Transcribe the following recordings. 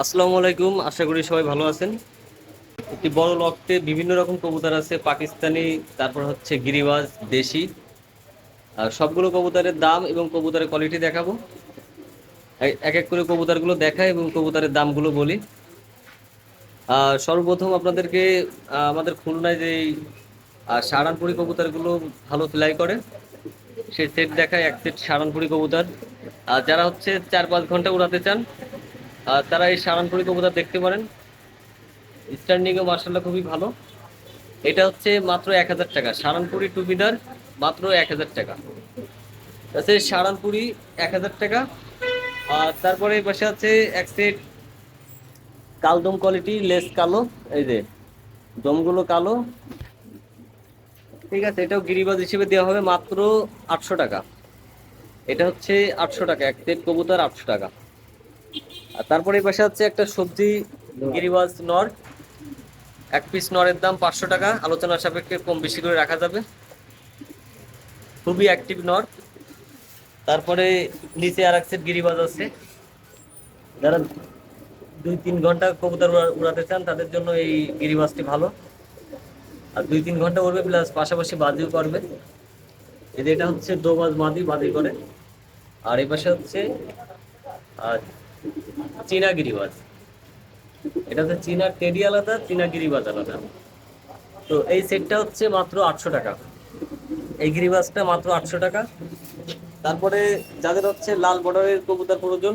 আসসালামু আলাইকুম, আশা করি সবাই ভালো আছেন। একটি বড় লকটে বিভিন্ন রকম কবুতর আছে, পাকিস্তানি, তারপর হচ্ছে গিরিবাজ, দেশি। আর সবগুলো কবুতরের দাম এবং কবুতরের কোয়ালিটি দেখাবো। এক এক করে কবুতরগুলো দেখাই এবং কবুতরের দামগুলো বলি। আর সর্বপ্রথম আপনাদেরকে আমাদের খুলনায় যে সারানপুরি কবুতরগুলো ভালো ফ্লাই করে সেই সেট দেখায় এক সেট সারানপুরি কবুতর। আর যারা হচ্ছে চার পাঁচ ঘণ্টা উড়াতে চান আর তারা এই সারানপুরি কবুতর দেখতে পারেন। স্ট্যান্ডিংও মার্শাল্লাহ খুবই ভালো। এটা হচ্ছে মাত্র এক হাজার টাকা। সারানপুরি টুপিদার মাত্র এক হাজার টাকা। আছে সারানপুরি এক হাজার টাকা। আর তারপরে পাশে আছে এক সেট কালদম কোয়ালিটি লেস কালো, এই যে দমগুলো কালো। ঠিক আছে, এটাও গিরিবাজ হিসেবে দেওয়া হবে মাত্র আটশো টাকা। এটা হচ্ছে আটশো টাকা, এক সেট কবুতর আটশো টাকা। আর তারপরে এই পাশে হচ্ছে একটা সবজি, গিরিবাজ নর। এক পিস নরের দাম পাঁচশো টাকা। আলোচনার সাপেক্ষে কম বেশি করে রাখা যাবে। খুবই অ্যাক্টিভ নর। তারপরে নিচে আর এক সেট গিরিবাজ আছে। যারা দুই তিন ঘণ্টা কবুতর উড়াতে চান, তাদের জন্য এই গিরিবাজটি ভালো। আর দুই তিন ঘণ্টা উড়বে প্লাস পাশাপাশি বাজিও করবে। যে এটা হচ্ছে দোবাজ মাদি বাদি করে। আর এই পাশে হচ্ছে, আর চীনা গিরিবাজ। এটা হচ্ছে চীনা টেডি আলাদা, চীনা গিরিবাজ আলাদা। তো এই সেটটা হচ্ছে মাত্র আটশো টাকা। এই গিরিবাজটা মাত্র আটশো টাকা। তারপরে যাদের হচ্ছে লাল বর্ডারের কবুতর প্রয়োজন,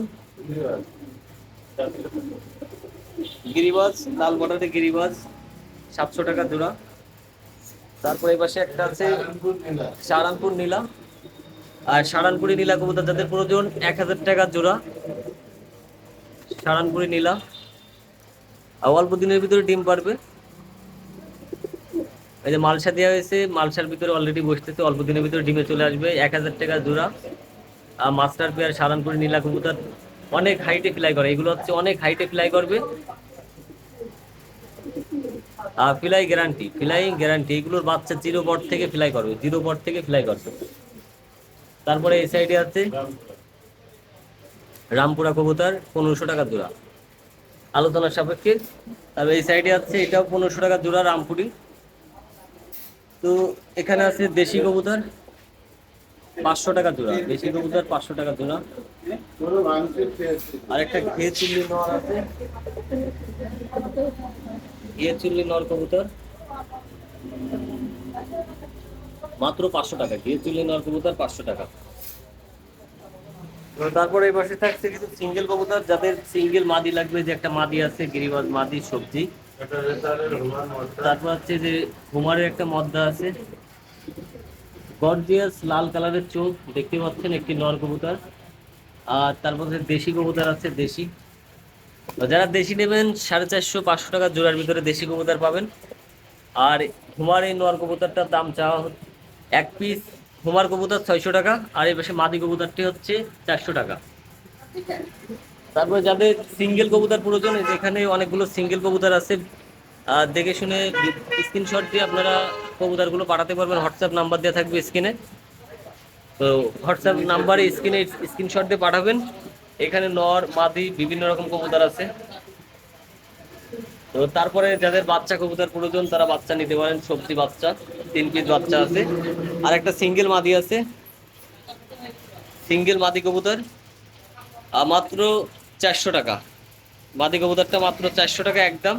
গিরিবাজ, লাল বর্ডারের গিরিবাজ, সাতশো টাকা জোড়া। তারপরে এই পাশে একটা আছে সারানপুর নীলা। আর সারানপুরি নীলা কবুতর যাদের প্রয়োজন, এক হাজার টাকা জোড়া। সারানপুরি নীলা। আর অল্প দিনের ভিতরে ডিম পারবে। এই যে মালসা দেওয়া হয়েছে, মালসার ভিতরে অলরেডি বসতেছে অল্প দিনের ভিতরে ডিমে চলে আসবে। এক হাজার টাকা জোড়া। আর মাস্টার পেয়ার সারানপুরি নীলা কবুতর অনেক হাইটে ফ্লাই করে। এগুলো হচ্ছে অনেক হাইটে ফ্লাই করবে। আর ফ্লাই গ্যারান্টি ফ্লাইং গ্যারান্টি এগুলোর বাচ্চা জিরো বট থেকে ফ্লাই করবে জিরো বট থেকে ফ্লাই করবে। তারপরে এই সাইডে আছে। রামপুরা কবুতর, পনেরোশো টাকা জোড়া। আলোচনার সাপেক্ষে, তবে এই সাইডে আছে, এটাও পনেরোশো টাকা জোড়া রামপুরি। তো এখানে আছে দেশি কবুতর, পাঁচশো টাকা জোড়া। দেশি কবুতর, পাঁচশো টাকা জোড়া। আর একটা ঘে চুল্লি নর আছে। ঘিয়ে চুল্লি নর কবুতর। মাত্র পাঁচশো টাকা ঘিয়ে চুল্লি নর কবুতর, পাঁচশো টাকা। তারপরে এই পাশে থাকছে কিছু সিঙ্গেল কবুতর, যাদের সিঙ্গেল মাদি লাগবে, যে একটা মাদি আছে, গিরিবাজ মাদি সবজি। তারপর হচ্ছে যে হুমারের একটা মদ্দা আছে। গর্জিয়াস লাল কালারের চোখ, দেখতে পাচ্ছেন একটি নর কবুতর। আর তারপর দেশি কবুতর আছে, দেশি। যারা দেশি নেবেন, সাড়ে চারশো, পাঁচশো টাকা জোড়ার ভিতরে দেশি কবুতর পাবেন। আর হুমার এই নর কবুতরটার দাম চাওয়া এক পিস হুমার কবুতর ছয়শো টাকা, আর এই পাশে মাদি কবুতরটি হচ্ছে চারশো টাকা। তারপরে যাদের সিঙ্গেল কবুতর প্রয়োজন, এখানে অনেকগুলো সিঙ্গেল কবুতর আছে। দেখে শুনে স্ক্রিনশট দিয়ে আপনারা কবুতরগুলো পাঠাতে পারবেন। হোয়াটসঅ্যাপ নাম্বার দেওয়া থাকবে স্ক্রিনে। তো হোয়াটসঅ্যাপ নাম্বারে স্ক্রিনে স্ক্রিনশট দিয়ে পাঠাবেন। এখানে নর, মাদি, বিভিন্ন রকম কবুতর আছে। তো তারপরে যাদের বাচ্চা কবুতর প্রয়োজন, তারা বাচ্চা নিতে পারেন, সবজি বাচ্চা। তিন পিস বাচ্চা আছে। আর একটা সিঙ্গেল মাদি আছে। সিঙ্গেল মাদি কবুতর মাত্র চারশো টাকা। মাদি কবুতরটা মাত্র চারশো টাকা একদম।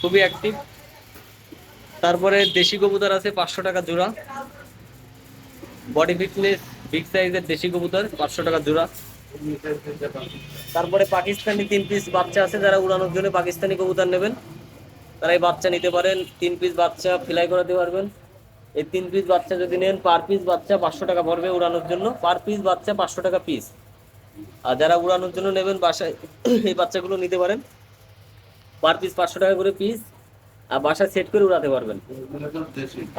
খুবই অ্যাক্টিভ তারপরে দেশি কবুতর আছে পাঁচশো টাকা জোড়া। বডি ফিটনেস বিগ সাইজের দেশি কবুতর, পাঁচশো টাকা জোড়া। তারপরে পাকিস্তানি তিন পিস বাচ্চা আছে, যারা উড়ানোর জন্য পাকিস্তানি কবুতর নেবেন। তারা এই বাচ্চা নিতে পারেন, তিন পিস বাচ্চা ফ্লাই করাতে পারবেন। এই তিন পিস বাচ্চা যদি নেন পার পিস বাচ্চা পাঁচশো টাকা পড়বে উড়ানোর জন্য। পার পিস বাচ্চা পাঁচশো টাকা পিস আর যারা উড়ানোর জন্য নেবেন, বাসায় এই বাচ্চাগুলো নিতে পারেন। পার পিস পাঁচশো টাকা করে পিস আর বাসায় সেট করে উড়াতে পারবেন।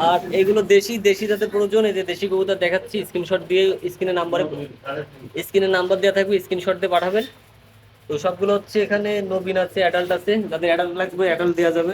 আর এইগুলো দেশি দেশি যাদের প্রয়োজন, এই যে দেশি কবুতর দেখাচ্ছি স্ক্রিনশট দিয়ে স্ক্রিনে নাম্বারে স্ক্রিনে নাম্বার দেওয়া থাকবে স্ক্রিনশট দিয়ে পাঠাবেন। তো সবগুলো হচ্ছে এখানে নবীন আছে অ্যাডাল্ট আছে। যাদের অ্যাডাল্ট লাগবে অ্যাডাল্ট দেওয়া যাবে।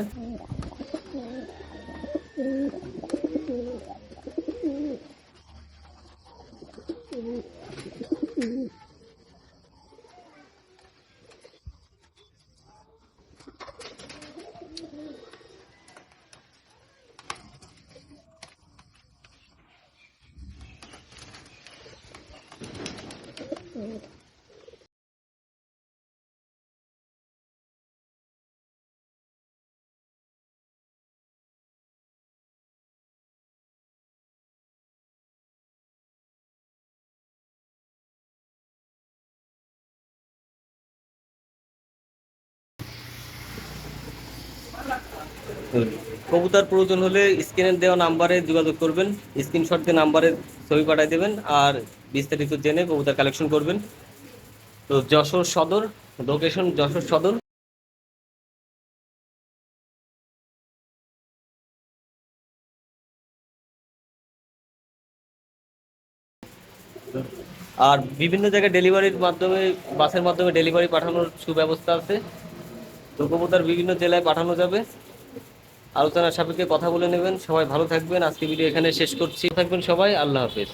তো কবুতর প্রয়োজন হলে স্ক্রিনের দেওয়া নাম্বারে যোগাযোগ করবেন স্ক্রিনশট দিয়ে নাম্বারে ছবি পাঠিয়ে দেবেন আর বিস্তারিত জেনে কবুতর কালেকশন করবেন। তো যশোর সদর লোকেশন যশোর সদর। আর বিভিন্ন জায়গায় ডেলিভারির মাধ্যমে, বাসের মাধ্যমে ডেলিভারি পাঠানোর সুব্যবস্থা আছে। তো কবুতর বিভিন্ন জেলায় পাঠানো যাবে। আলোচনার সাপেক্ষে কথা বলে নেবেন। সবাই ভালো থাকবেন। আজকে ভিডিও এখানে শেষ করছি। থাকবেন সবাই। আল্লাহ হাফেজ।